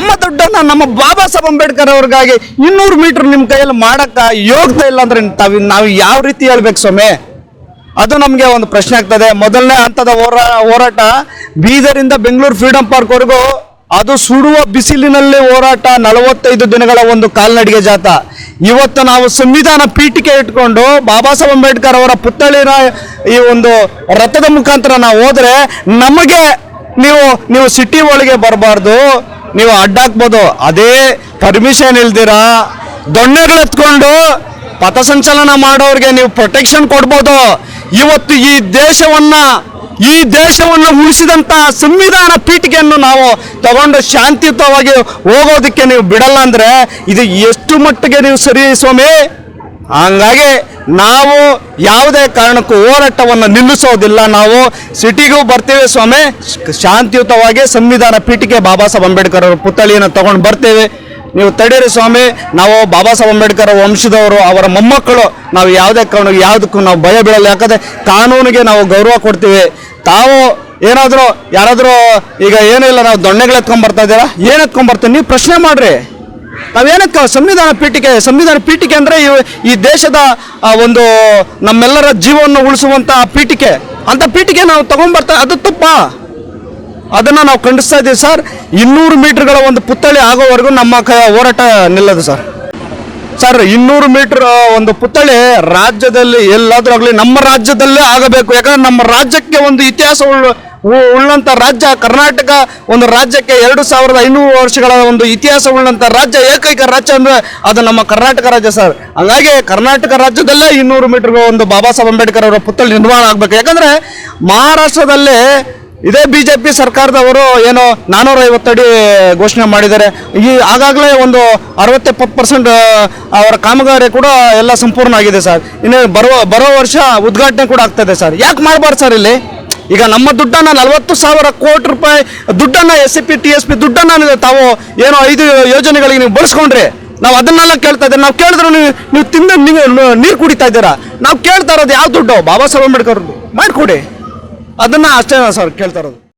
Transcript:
ನಮ್ಮ ದುಡ್ಡನ್ನ ನಮ್ಮ ಬಾಬಾ ಸಾಹೇಬ್ ಅಂಬೇಡ್ಕರ್ ಅವ್ರಿಗಾಗಿ ಇನ್ನೂರು ಮೀಟರ್ ನಿಮ್ಮ ಕೈಯಲ್ಲಿ ಮಾಡಕ್ಕ ಯೋಗ್ಯತೆ ಇಲ್ಲ ಅಂದ್ರೆ ತಾವು ನಾವು ಯಾವ ರೀತಿ ಹೇಳ್ಬೇಕು ಸ್ವಾಮಿ? ಅದು ನಮಗೆ ಒಂದು ಪ್ರಶ್ನೆ ಆಗ್ತದೆ. ಮೊದಲನೇ ಹಂತದ ಹೋರಾ, ಹೋರಾಟ ಬೀದರಿಂದ ಬೆಂಗಳೂರು ಫ್ರೀಡಂ ಪಾರ್ಕ್ವರೆಗೂ ಅದು ಸುಡುವ ಬಿಸಿಲಿನಲ್ಲೇ ಹೋರಾಟ ನಲವತ್ತೈದು ದಿನಗಳ ಒಂದು ಕಾಲ್ನಡಿಗೆ ಜಾತ. ಇವತ್ತು ನಾವು ಸಂವಿಧಾನ ಪೀಠಿಕೆ ಇಟ್ಕೊಂಡು ಬಾಬಾ ಸಾಹೇಬ್ ಅಂಬೇಡ್ಕರ್ ಅವರ ಪುತ್ಥಳಿನ ಈ ಒಂದು ರಥದ ಮುಖಾಂತರ ನಾವು ಹೋದ್ರೆ ನಮಗೆ ನೀವು ನೀವು ಸಿಟಿ ಒಳಗೆ ಬರಬಾರ್ದು. ನೀವು ಅಡ್ಡಾಕ್ಬೋದು. ಅದೇ ಪರ್ಮಿಷನ್ ಇಲ್ದಿರ? ದೊಣ್ಣೆಗಳು ಎತ್ಕೊಂಡು ಪಥಸಂಚಲನ ಮಾಡೋರಿಗೆ ನೀವು ಪ್ರೊಟೆಕ್ಷನ್ ಕೊಡ್ಬೋದು. ಇವತ್ತು ಈ ದೇಶವನ್ನ, ಈ ದೇಶವನ್ನು ಉಳಿಸಿದಂತ ಸಂವಿಧಾನ ಪೀಠಿಗೆಯನ್ನು ನಾವು ತಗೊಂಡು ಶಾಂತಿಯುತವಾಗಿ ಹೋಗೋದಕ್ಕೆ ನೀವು ಬಿಡಲ್ಲ ಅಂದ್ರೆ ಇದು ಎಷ್ಟು ಮಟ್ಟಿಗೆ ನೀವು ಸರಿ ಸ್ವಾಮಿ? ಹಂಗಾಗಿ ನಾವು ಯಾವುದೇ ಕಾರಣಕ್ಕೂ ಹೋರಾಟವನ್ನು ನಿಲ್ಲಿಸೋದಿಲ್ಲ. ನಾವು ಸಿಟಿಗೂ ಬರ್ತೇವೆ ಸ್ವಾಮಿ. ಶಾಂತಿಯುತವಾಗಿ ಸಂವಿಧಾನ ಪೀಠಿಕೆ ಬಾಬಾ ಸಾಹೇಬ್ ಅಂಬೇಡ್ಕರ್ ಅವರ ಪುತ್ಥಳಿಯನ್ನು ತಗೊಂಡು ಬರ್ತೇವೆ. ನೀವು ತಡೀರಿ ಸ್ವಾಮಿ. ನಾವು ಬಾಬಾ ಸಾಹೇಬ್ ಅಂಬೇಡ್ಕರ್ ವಂಶದವರು, ಅವರ ಮೊಮ್ಮಕ್ಕಳು. ನಾವು ಯಾವುದೇ ಕಾರಣ ಯಾವುದಕ್ಕೂ ನಾವು ಭಯ ಬೀಳಲ್ಲ. ಯಾಕಂದ್ರೆ ಕಾನೂನಿಗೆ ನಾವು ಗೌರವ ಕೊಡ್ತೀವಿ. ತಾವು ಏನಾದರೂ, ಯಾರಾದರೂ ಈಗ ಏನಿಲ್ಲ, ನಾವು ದೊಣ್ಣೆಗಳು ಎತ್ಕೊಂಡ್ಬರ್ತಾ ಇದ್ದೀರಾ? ಏನು ಎತ್ಕೊಂಡ್ಬರ್ತೀವಿ ನೀವು ಪ್ರಶ್ನೆ ಮಾಡ್ರಿ. ನಾವೇನಕ್ಕೆ ಸಂವಿಧಾನ ಪೀಠಿಕೆ ಸಂವಿಧಾನ ಪೀಠಿಕೆ ಅಂದರೆ ಈ ದೇಶದ ಒಂದು ನಮ್ಮೆಲ್ಲರ ಜೀವವನ್ನು ಉಳಿಸುವಂಥ ಪೀಠಿಕೆ. ಅಂತ ಪೀಠಿಕೆ ನಾವು ತಗೊಂಡ್ಬರ್ತಾ ಅದು ತಪ್ಪಾ? ಅದನ್ನು ನಾವು ಖಂಡಿಸ್ತಾ ಇದ್ದೀವಿ ಸರ್. ಇನ್ನೂರು ಮೀಟ್ರ್ಗಳ ಒಂದು ಪುತ್ಥಳಿ ಆಗೋವರೆಗೂ ನಮ್ಮ ಕ ಹೋರಾಟ ನಿಲ್ಲದು ಸರ್. ಸರ್, ಇನ್ನೂರು ಮೀಟರ್ ಒಂದು ಪುತ್ಥಳಿ ರಾಜ್ಯದಲ್ಲಿ ಎಲ್ಲಾದ್ರೂ ಆಗಲಿ ನಮ್ಮ ರಾಜ್ಯದಲ್ಲೇ ಆಗಬೇಕು. ಯಾಕಂದ್ರೆ ನಮ್ಮ ರಾಜ್ಯಕ್ಕೆ ಒಂದು ಇತಿಹಾಸ ಉಳ್ಳ ಉ- ಉಳ್ಳಂತ ರಾಜ್ಯ, ಕರ್ನಾಟಕ ಒಂದು ರಾಜ್ಯಕ್ಕೆ ಎರಡು ಸಾವಿರದ ಐನೂರು ವರ್ಷಗಳ ಒಂದು ಇತಿಹಾಸ ಉಳ್ಳಂತ ರಾಜ್ಯ, ಏಕೈಕ ರಾಜ್ಯ ಅಂದ್ರೆ ಅದು ನಮ್ಮ ಕರ್ನಾಟಕ ರಾಜ್ಯ ಸರ್. ಹಾಗಾಗಿ ಕರ್ನಾಟಕ ರಾಜ್ಯದಲ್ಲೇ ಇನ್ನೂರು ಮೀಟರ್ ಒಂದು ಬಾಬಾ ಸಾಹೇಬ್ ಅಂಬೇಡ್ಕರ್ ಅವರ ಪುತ್ಥಳಿ ನಿರ್ಮಾಣ ಆಗಬೇಕು. ಯಾಕಂದ್ರೆ ಮಹಾರಾಷ್ಟ್ರದಲ್ಲೇ ಇದೇ ಬಿಜೆಪಿ ಸರ್ಕಾರದವರು ಏನೋ ನಾನೂರ ಐವತ್ತಡಿ ಘೋಷಣೆ ಮಾಡಿದ್ದಾರೆ. ಈ ಆಗಾಗಲೇ ಒಂದು ಅರವತ್ತೆಪ್ಪತ್ತು ಪರ್ಸೆಂಟ್ ಅವರ ಕಾಮಗಾರಿ ಕೂಡ ಎಲ್ಲ ಸಂಪೂರ್ಣ ಆಗಿದೆ ಸರ್. ಇನ್ನು ಬರುವ ಬರೋ ವರ್ಷ ಉದ್ಘಾಟನೆ ಕೂಡ ಆಗ್ತದೆ ಸರ್. ಯಾಕೆ ಮಾಡಬಾರ್ದು ಸರ್ ಇಲ್ಲಿ? ಈಗ ನಮ್ಮ ದುಡ್ಡನ್ನು ನಲವತ್ತು ಸಾವಿರ ಕೋಟಿ ರೂಪಾಯಿ ದುಡ್ಡನ್ನು S C P T S P ದುಡ್ಡನ್ನು ತಾವು ಏನೋ ಐದು ಯೋಜನೆಗಳಿಗೆ ನೀವು ಬಳಸ್ಕೊಂಡ್ರಿ ನಾವು ಅದನ್ನೆಲ್ಲ ಕೇಳ್ತಾ ಇದ್ದೀವಿ ನಾವು ಕೇಳಿದ್ರು ನೀವು ನೀವು ತಿಂದ ನೀವು ನೀರು ಕುಡಿತಾ ಇದ್ದೀರಾ? ನಾವು ಕೇಳ್ತಾ ಇರೋದು ಯಾವ ದುಡ್ಡು? ಬಾಬಾ ಸಾಹೇಬ್ ಅಂಬೇಡ್ಕರ್ ಮಾಡಿಕೊಡಿ. ಅದನ್ನ ಅಷ್ಟೇ ಸರ್ ಕೇಳ್ತಾ ಇರೋದು.